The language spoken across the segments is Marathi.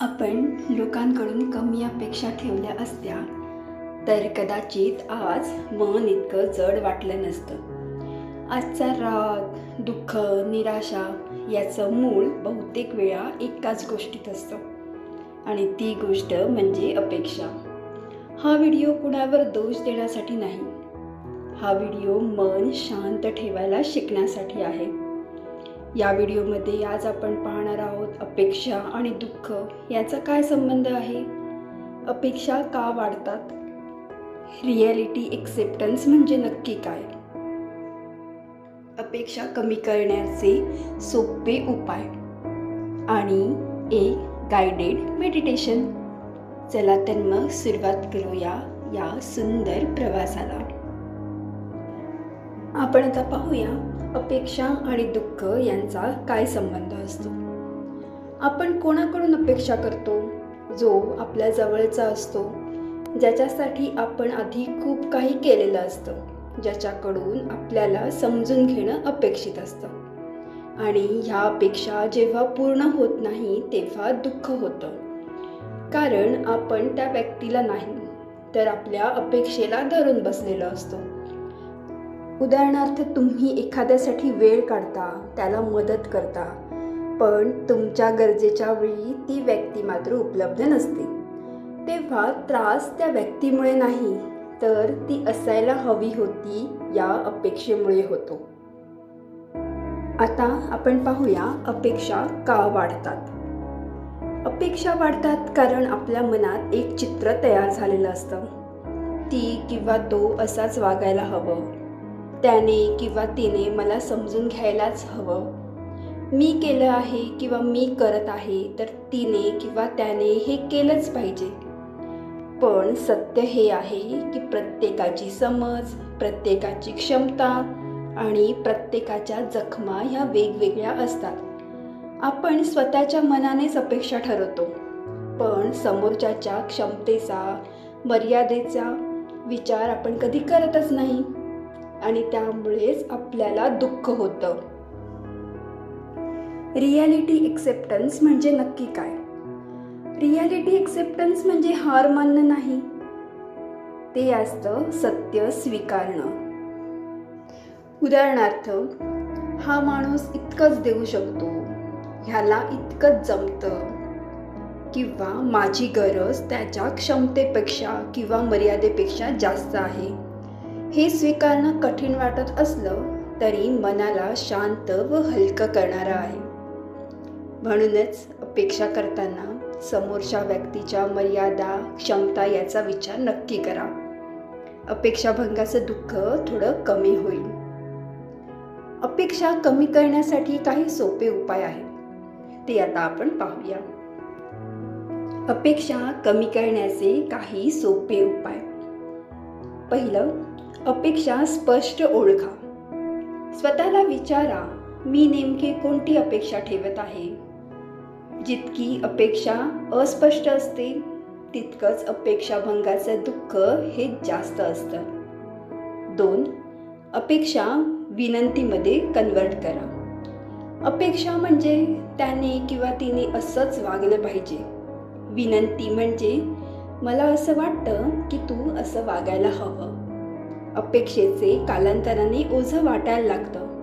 आपण लोकांकडून कमी अपेक्षा ठेवल्या असत्या तर कदाचित आज मन इतकं जड वाटलं नसतं. आजचा राग दुःख निराशा याचं मूळ बहुतेक वेळा एकाच गोष्टीत असतं. आणि ती गोष्ट म्हणजे अपेक्षा. हा व्हिडिओ कुणावर दोष देण्यासाठी नाही. हा व्हिडिओ मन शांत ठेवायला शिकण्यासाठी आहे. या व्हिडिओमध्ये आज आपण पाहणार आहोत अपेक्षा आणि दुःख. याचा काय संबंध आहे? अपेक्षा का वाढतात? रिॲलिटी एक्सेप्टन्स म्हणजे नक्की काय? अपेक्षा कमी करण्याचे सोपे उपाय आणि एक गायडेड मेडिटेशन चला तर मग सुरुवात करूया या सुंदर प्रवासाला. आपण आता पाहूया अपेक्षा आणि दुःख यांचा काय संबंध असतो. आपण कोणाकडून अपेक्षा करतो? जो आपल्या जवळचा असतो. ज्याच्यासाठी आपण आधी खूप काही केलेलं असतं. ज्याच्याकडून आपल्याला समजून घेणं अपेक्षित असतं. आणि ह्या अपेक्षा जेव्हा पूर्ण होत नाही तेव्हा दुःख होतं. कारण आपण त्या व्यक्तीला नाही तर आपल्या अपेक्षेला धरून बसलेलो असतो. उदाहरणार्थ तुम्ही एखाद्यासाठी वेळ काढता त्याला मदत करता पण तुमच्या गरजेच्या वेळी ती व्यक्ती मात्र उपलब्ध नसते. तेव्हा त्रास त्या व्यक्तीमुळे नाही तर ती असायला हवी होती या अपेक्षेमुळे होतो. आता आपण पाहूया अपेक्षा का वाढतात. अपेक्षा वाढतात कारण आपल्या मनात एक चित्र तयार झालेलं असतं. ती किंवा तो असाच वागायला हवं. त्याने किंवा तिने मला समजून घ्यायलाच हवं. मी केलं आहे किंवा मी करत आहे तर तिने किंवा त्याने हे केलंच पाहिजे. पण सत्य हे आहे की प्रत्येकाची समज प्रत्येकाची क्षमता आणि प्रत्येकाच्या जखमा ह्या वेगवेगळ्या असतात. आपण स्वतःच्या मनानेच अपेक्षा ठरवतो. पण समोरच्याच्या क्षमतेचा मर्यादेचा विचार आपण कधी करतच नाही. आणि त्यामुळेच आपल्याला दुःख होतं. रियालिटी एक्सेप्टन्स म्हणजे नक्की काय? रियालिटी एक्सेप्टन्स म्हणजे हार मानणं नाही. ते असतं सत्य स्वीकारणं. उदाहरणार्थ हा माणूस इतकंच देऊ शकतो ह्याला इतकंच जमतं किंवा माझी गरज त्याच्या क्षमतेपेक्षा किंवा मर्यादेपेक्षा जास्त आहे. हे स्वीकारणं कठीण वाटत असलं तरी मनाला शांत व हलकं करणारं आहे. म्हणूनच अपेक्षा करताना समोरच्या व्यक्तीच्या मर्यादा क्षमता याचा विचार नक्की करा. अपेक्षाभंगाचं दुःख थोडं कमी होईल. अपेक्षा कमी करण्यासाठी काही सोपे उपाय आहेत. ते आता आपण पाहूया. अपेक्षा कमी करण्याचे काही सोपे उपाय. पहिलं अपेक्षा स्पष्ट ओळखा. स्वतःला विचारा मी नेमकी कोणती अपेक्षा ठेवत आहे? जितकी अपेक्षा अस्पष्ट असते तितकंच अपेक्षाभंगाचं दुःख हे जास्त असतं. दोन अपेक्षा विनंतीमध्ये कन्वर्ट करा. अपेक्षा म्हणजे त्याने किंवा तिने असंच वागलं पाहिजे. विनंती म्हणजे मला असं वाटतं की तू असं वागायला हवं. अपेक्षेचे कालांतराने ओझं वाटायला लागतं.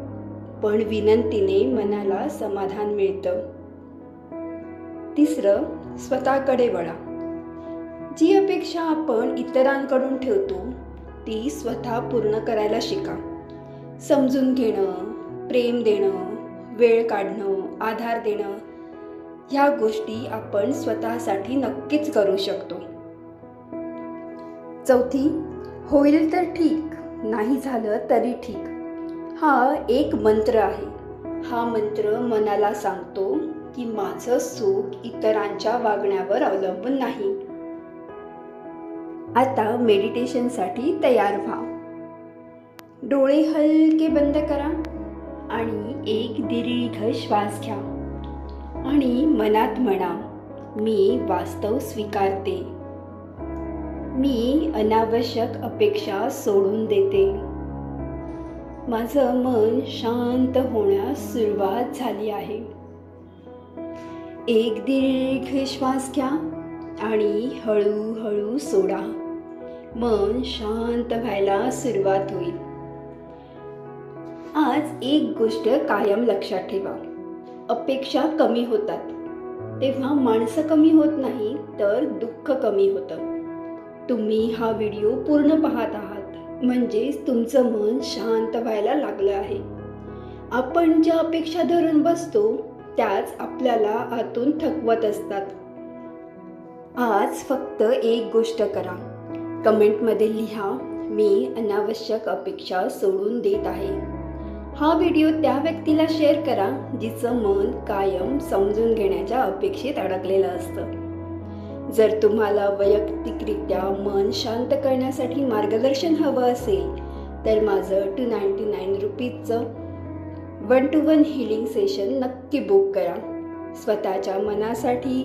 पण विनंतीने मनाला समाधान मिळतं. तिसरं स्वतःकडे वळा. जी अपेक्षा आपण इतरांकडून ठेवतो ती स्वतः पूर्ण करायला शिका. समजून घेणं प्रेम देणं वेळ काढणं आधार देणं ह्या गोष्टी आपण स्वतःसाठी नक्कीच करू शकतो. चौथी होईल तर ठीक नाही झालं तरी ठीक. हा एक मंत्र आहे. हा मंत्र मनाला सांगतो की माझं सुख इतरांच्या वागण्यावर अवलंबून नाही. आता मेडिटेशनसाठी तयार व्हा. डोळे हलके बंद करा आणि एक दीर्घ श्वास घ्या. आणि मनात म्हणा मी वास्तव स्वीकारते. मी अनावश्यक अपेक्षा सोडून देते. माझं मन शांत होण्यास सुरुवात झाली आहे. एक दीर्घ श्वास घ्या आणि हळूहळू सोडा. मन शांत व्हायला सुरुवात होईल. आज एक गोष्ट कायम लक्षात ठेवा. अपेक्षा कमी होतात. तेव्हा माणसं कमी होत नाही तर दुःख कमी होतं. तुम्ही हा व्हिडिओ पूर्ण पाहत आहात. म्हणजेच तुमचं मन शांत व्हायला लागलं आहे. आपण ज्या अपेक्षा धरून बसतो त्याच आपल्याला आतून थकवत असतात. आज फक्त एक गोष्ट करा. कमेंटमध्ये लिहा मी अनावश्यक अपेक्षा सोडून देत आहे. हा व्हिडिओ त्या व्यक्तीला शेअर करा जिचं मन कायम समजून घेण्याच्या अपेक्षेत अडकलेलं असतं. जर तुम्हाला वैयक्तिकरित्या मन शांत करण्यासाठी मार्गदर्शन हवं असेल तर माझं two ninety nine रुपीजचं one to one healing session नक्की बुक करा. स्वतःच्या मनासाठी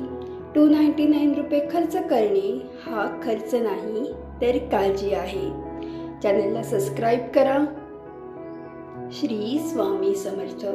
टू नाईन्टी नाईन रुपये खर्च करणे हा खर्च नाही तर काळजी आहे. चॅनलला सबस्क्राईब करा. श्री स्वामी समर्थ.